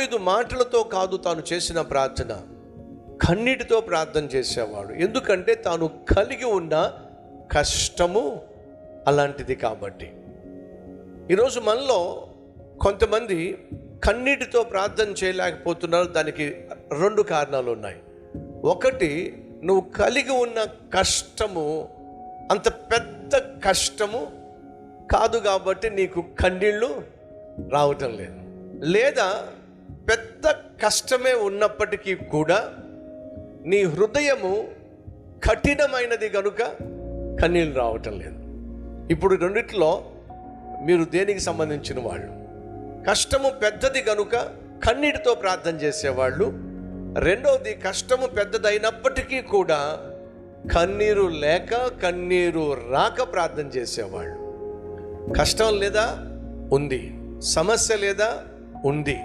దావీదు మాటలతో కాదు తాను చేసిన ప్రార్థన కన్నీటితో ప్రార్థన చేసేవాడు. ఎందుకంటే తాను కలిగి ఉన్న కష్టము అలాంటిది కాబట్టి. ఈరోజు మనలో కొంతమంది కన్నీటితో ప్రార్థన చేయలేకపోతున్నారు. దానికి రెండు కారణాలు ఉన్నాయి. ఒకటి నువ్వు కలిగి ఉన్న కష్టము అంత పెద్ద కష్టము కాదు కాబట్టి నీకు కన్నీళ్ళు రావటం లేదు. లేదా పెద్ద కష్టమే ఉన్నప్పటికీ కూడా నీ హృదయము కఠినమైనది కనుక కన్నీళ్ళు రావటం లేదు. ఇప్పుడు రెండిట్లో మీరు దేనికి సంబంధించిన వాళ్ళు? కష్టము పెద్దది కనుక కన్నీటితో ప్రార్థన చేసేవాళ్ళు. రెండవది కష్టము పెద్దదైనప్పటికీ కూడా కన్నీరు లేక కన్నీరు రాక ప్రార్థన చేసేవాళ్ళు. కష్టం లేదా? ఉంది. సమస్య లేదా? ఉంది.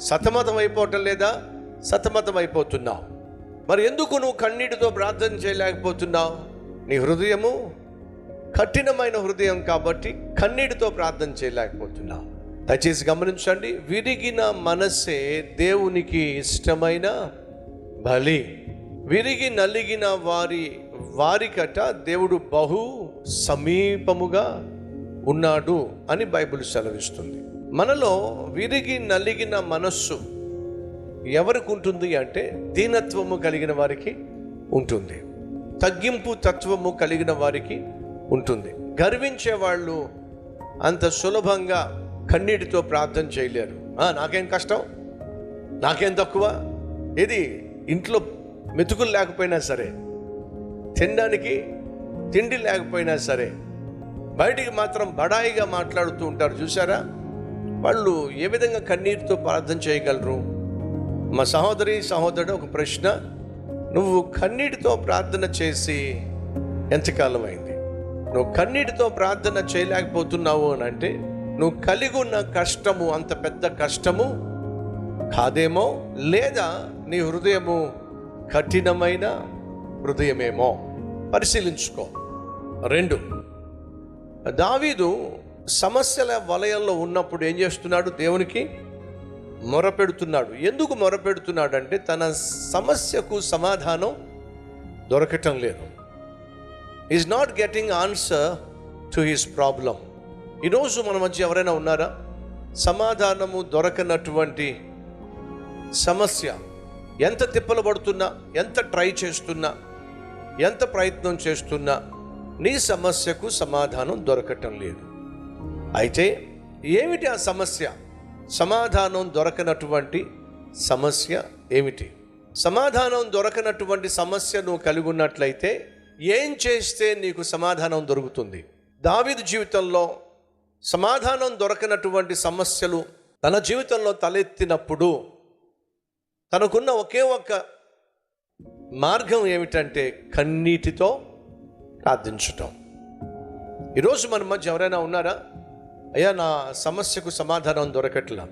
సతమతం అయిపోవటం లేదా? సతమతం అయిపోతున్నావు. మరి ఎందుకు నువ్వు కన్నీటితో ప్రార్థన చేయలేకపోతున్నావు? నీ హృదయము కఠినమైన హృదయం కాబట్టి కన్నీటితో ప్రార్థన చేయలేకపోతున్నావు. దయచేసి గమనించండి విరిగిన మనస్సే దేవునికి ఇష్టమైన బలి. విరిగి నలిగిన వారి వారికట దేవుడు బహు సమీపముగా ఉన్నాడు అని బైబిల్ సెలవిస్తుంది. మనలో విరిగి నలిగిన మనస్సు ఎవరికి ఉంటుంది అంటే దీనత్వము కలిగిన వారికి ఉంటుంది. తగ్గింపు తత్వము కలిగిన వారికి ఉంటుంది. గర్వించే వాళ్ళు అంత సులభంగా కన్నీటితో ప్రార్థన చేయలేరు. నాకేం కష్టం? నాకేం తక్కువ? ఇది ఇంట్లో మెతుకులు లేకపోయినా సరే తినడానికి తిండి లేకపోయినా సరే బయటికి మాత్రం బడాయిగా మాట్లాడుతూ ఉంటారు. చూసారా వాళ్ళు ఏ విధంగా కన్నీటితో ప్రార్థన చేయగలరు? మా సహోదరి సహోదరుడు ఒక ప్రశ్న. నువ్వు కన్నీటితో ప్రార్థన చేసి ఎంతకాలం అయింది నువ్వు కన్నీటితో ప్రార్థన చేయలేకపోతున్నావు అని అంటే నువ్వు కలిగి ఉన్న కష్టము అంత పెద్ద కష్టము కాదేమో? లేదా నీ హృదయము కఠినమైన హృదయమేమో? పరిశీలించుకో. రెండు. దావీదు సమస్యల వలయంలో ఉన్నప్పుడు ఏం చేస్తున్నాడు దేవునికి? మొరపెడుతున్నాడు. ఎందుకు మొరపెడుతున్నాడు అంటే తన సమస్యకు సమాధానం దొరకటం లేదు. Is not getting answer to his problem ఈరోజు మన మధ్య ఎవరైనా ఉన్నారా? సమాధానము దొరకనటువంటి సమస్య. ఎంత తిప్పలు పడుతున్నా ఎంత ట్రై చేస్తున్నా ఎంత ప్రయత్నం చేస్తున్నా నీ సమస్యకు సమాధానం దొరకటం లేదు. అయితే ఏమిటి ఆ సమస్య? సమాధానం దొరకనటువంటి సమస్య ఏమిటి? సమాధానం దొరకనటువంటి సమస్య నువ్వు కలిగి ఉన్నట్లయితే ఏం చేస్తే నీకు సమాధానం దొరుకుతుంది? దావిదు జీవితంలో సమాధానం దొరకనటువంటి సమస్యలు తన జీవితంలో తలెత్తినప్పుడు తనకున్న ఒకే ఒక్క మార్గం ఏమిటంటే కన్నీటితో ప్రార్థించటం. ఈరోజు మన మధ్య ఎవరైనా ఉన్నారా? అయ్యా నా సమస్యకు సమాధానం దొరకట్లా.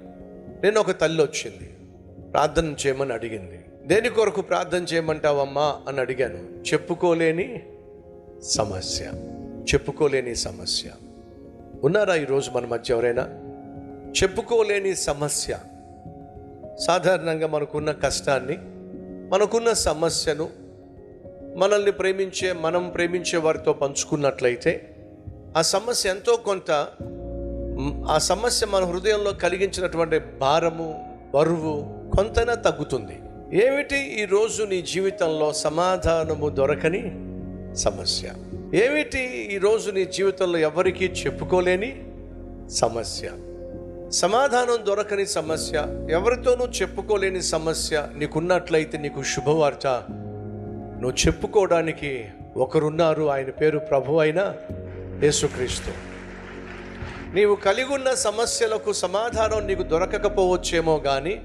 నేను ఒక తల్లి వచ్చింది. ప్రార్థన చేయమని అడిగింది. దేని కొరకు ప్రార్థన చేయమంటావమ్మా అని అడిగాను. చెప్పుకోలేని సమస్య. చెప్పుకోలేని సమస్య. ఉన్నారా ఈరోజు మన మధ్య ఎవరైనా? చెప్పుకోలేని సమస్య. సాధారణంగా మనకున్న కష్టాన్ని మనకున్న సమస్యను మనల్ని ప్రేమించే మనం ప్రేమించే వారితో పంచుకున్నట్లయితే ఆ సమస్య ఎంతో కొంత ఆ సమస్య మన హృదయంలో కలిగించినటువంటి భారము బరువు కొంతైనా తగ్గుతుంది. ఏమిటి ఈరోజు నీ జీవితంలో సమాధానము దొరకని సమస్య? ఏమిటి ఈరోజు నీ జీవితంలో ఎవరికీ చెప్పుకోలేని సమస్య? సమాధానం దొరకని సమస్య ఎవరితోనూ చెప్పుకోలేని సమస్య నీకున్నట్లయితే నీకు శుభవార్త. నువ్వు చెప్పుకోవడానికి ఒకరున్నారు ఆయన పేరు ప్రభు అయిన యేసుక్రీస్తు. నీవు కలిగి ఉన్న సమస్యలకు సమాధానం నీకు దొరకకపోవచ్చేమో కానీ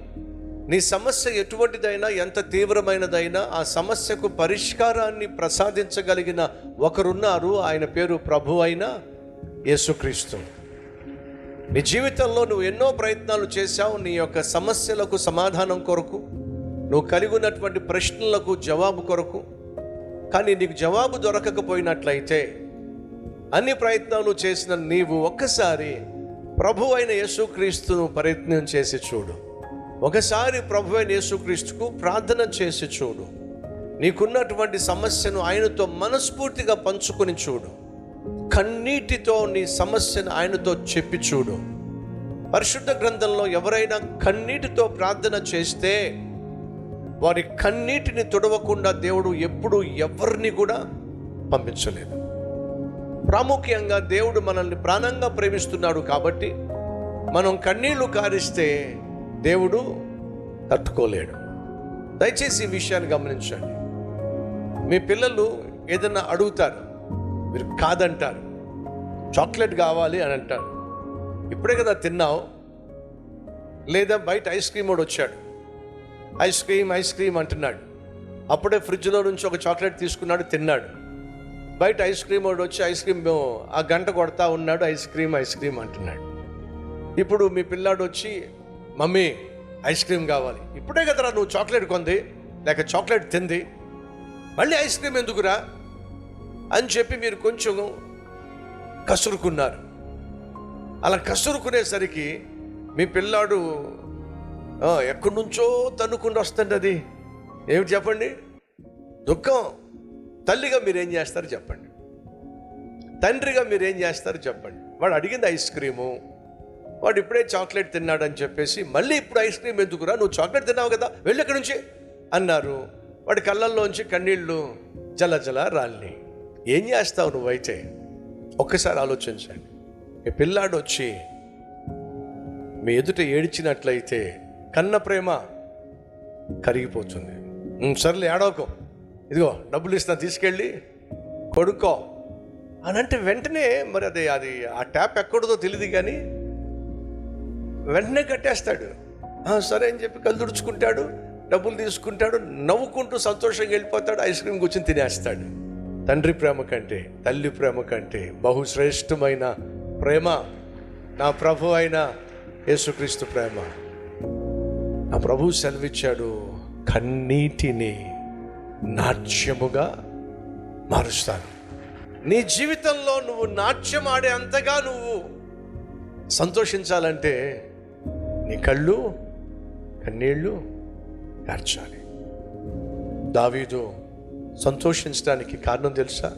నీ సమస్య ఎటువంటిదైనా ఎంత తీవ్రమైనదైనా ఆ సమస్యకు పరిష్కారాన్ని ప్రసాదించగలిగిన ఒకరున్నారు. ఆయన పేరు ప్రభు అయిన యేసుక్రీస్తు. నీ జీవితంలో నువ్వు ఎన్నో ప్రయత్నాలు చేశావు. నీ యొక్క సమస్యలకు సమాధానం కొరకు నువ్వు కలిగి ఉన్నటువంటి ప్రశ్నలకు జవాబు కొరకు. కానీ నీకు జవాబు దొరకకపోయినట్లయితే అన్ని ప్రయత్నాలు చేసిన నీవు ఒక్కసారి ప్రభు అయిన యేసుక్రీస్తును ప్రయత్నం చేసి చూడు. ఒకసారి ప్రభు అయిన యేసుక్రీస్తుకు ప్రార్థన చేసి చూడు. నీకున్నటువంటి సమస్యను ఆయనతో మనస్ఫూర్తిగా పంచుకొని చూడు. కన్నీటితో నీ సమస్యను ఆయనతో చెప్పి చూడు. పరిశుద్ధ గ్రంథంలో ఎవరైనా కన్నీటితో ప్రార్థన చేస్తే వారి కన్నీటిని తుడవకుండా దేవుడు ఎప్పుడు ఎవరిని కూడా పంపించలేదు. ప్రాముఖ్యంగా దేవుడు మనల్ని ప్రాణంగా ప్రేమిస్తున్నాడు కాబట్టి మనం కన్నీళ్ళు కారిస్తే దేవుడు తట్టుకోలేడు. దయచేసి ఈ విషయాన్ని గమనించండి. మీ పిల్లలు ఏదైనా అడుగుతారు మీరు కాదంటారు చాక్లెట్ కావాలి అని అంటారు. ఇప్పుడే కదా తిన్నావు. లేదా బయట ఐస్ క్రీమ్ వాడు వచ్చాడు. ఐస్ క్రీమ్ ఐస్ క్రీమ్ అంటున్నాడు. అప్పుడే ఫ్రిడ్జ్లో నుంచి ఒక చాక్లెట్ తీసుకున్నాడు తిన్నాడు. బయట ఐస్ క్రీమ్ వాడు వచ్చి ఐస్ క్రీమ్ ఆ గంట కొడతా ఉన్నాడు ఐస్ క్రీమ్ ఐస్ క్రీమ్ అంటున్నాడు. ఇప్పుడు మీ పిల్లాడు వచ్చి మమ్మీ ఐస్ క్రీమ్ కావాలి. ఇప్పుడే కదరా నువ్వు చాక్లెట్ కొంది లేక చాక్లెట్ తింది మళ్ళీ ఐస్ క్రీమ్ ఎందుకురా? అని చెప్పి మీరు కొంచెం కసురుకున్నారు. అలా కసురుకునేసరికి మీ పిల్లాడు ఎక్కడి నుంచో తన్నుకుండా వస్తుంది అది ఏమిటి చెప్పండి? దుఃఖం. తల్లిగా మీరేం చేస్తారు చెప్పండి. తండ్రిగా మీరేం చేస్తారు చెప్పండి. వాడు అడిగింది ఐస్ క్రీము వాడు ఇప్పుడే చాక్లెట్ తిన్నాడని చెప్పేసి మళ్ళీ ఇప్పుడు ఐస్ క్రీమ్ ఎందుకురా? నువ్వు చాక్లెట్ తిన్నావు కదా వెళ్ళి నుంచి అన్నారు. వాడి కళ్ళల్లోంచి కన్నీళ్ళు జల జల రాలి ఏం చేస్తావు నువ్వైతే ఒక్కసారి ఆలోచించండి. ఈ పిల్లాడు వచ్చి మీ ఎదుట ఏడిచినట్లయితే కన్న ప్రేమ కరిగిపోతుంది. సర్లే ఏడవకో. ఇదిగో డబ్బులు ఇస్తాను తీసుకెళ్ళి కొడుకో అని అంటే వెంటనే మరి అది అది ఆ ట్యాప్ ఎక్కడదో తెలియదు కానీ వెంటనే కట్టేస్తాడు. సరే అని చెప్పి కళ్ళు తుడుచుకుంటాడు డబ్బులు తీసుకుంటాడు నవ్వుకుంటూ సంతోషంగా వెళ్ళిపోతాడు ఐస్ క్రీమ్ కూర్చొని తినేస్తాడు. తండ్రి ప్రేమ కంటే తల్లి ప్రేమ కంటే బహుశ్రేష్టమైన ప్రేమ నా ప్రభు అయిన యేసుక్రీస్తు ప్రేమ. నా ప్రభు సెలవిచ్చాడు కన్నీటిని. నాట్యముగా మారుస్తాను. నీ జీవితంలో నువ్వు నాట్యం ఆడే అంతగా నువ్వు సంతోషించాలంటే నీ కళ్ళు కన్నీళ్ళు కార్చాలి. దావీదు సంతోషించడానికి కారణం తెలుసా?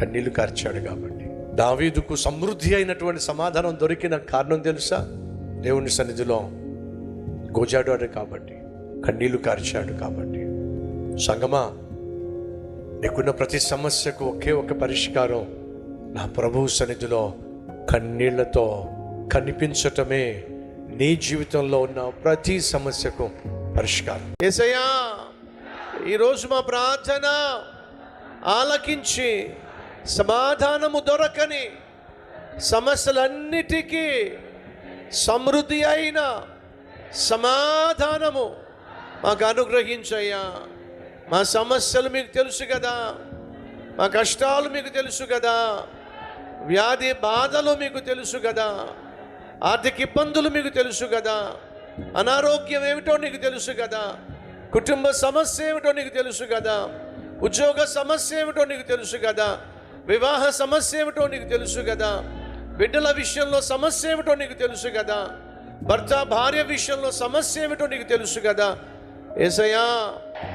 కన్నీళ్ళు కార్చాడు కాబట్టి. దావీదుకు సమృద్ధి అయినటువంటి సమాధానం దొరికిన కారణం తెలుసా? దేవుని సన్నిధిలో గోజాడాడు కాబట్టి కన్నీళ్ళు కార్చాడు కాబట్టి. సంగమా నీకున్న ప్రతి సమస్యకు ఒకే ఒక పరిష్కారం. నా ప్రభువు సన్నిధిలో కన్నీళ్ళతో కనిపించటమే నీ జీవితంలో ఉన్న ప్రతి సమస్యకు పరిష్కారం. ఏసయ్యా ఈరోజు మా ప్రార్థన ఆలకించి సమాధానము దొరకని సమస్యలన్నిటికీ సమృద్ధి అయిన సమాధానము మాకు అనుగ్రహించయ్యా. మా సమస్యలు మీకు తెలుసు కదా మా కష్టాలు మీకు తెలుసు కదా వ్యాధి బాధలు మీకు తెలుసు కదా ఆర్థిక ఇబ్బందులు మీకు తెలుసు కదా అనారోగ్యం ఏమిటో నీకు తెలుసు కదా కుటుంబ సమస్య ఏమిటో నీకు తెలుసు కదా ఉద్యోగ సమస్య ఏమిటో నీకు తెలుసు కదా వివాహ సమస్య ఏమిటో నీకు తెలుసు కదా బిడ్డల విషయంలో సమస్య ఏమిటో నీకు తెలుసు కదా భర్త భార్య విషయంలో సమస్య ఏమిటో నీకు తెలుసు కదా ఏసయా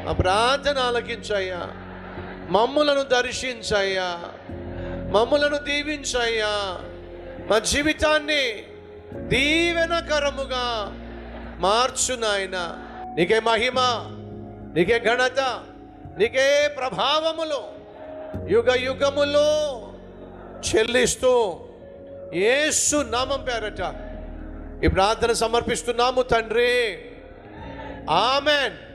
మా ప్రార్థన ఆలకించయ్యా మమ్ములను దర్శించయ్యా. మమ్ములను దీవించయ్యా. మా జీవితాన్ని దీవెనకరముగా మార్చు నాయన. నీకే మహిమ నీకే ఘనత నీకే ప్రభావములు యుగ యుగములో చెల్లిస్తూ ఏసు నామం పేరట ఈ ప్రార్థన సమర్పిస్తున్నాము తండ్రి. ఆమెన్.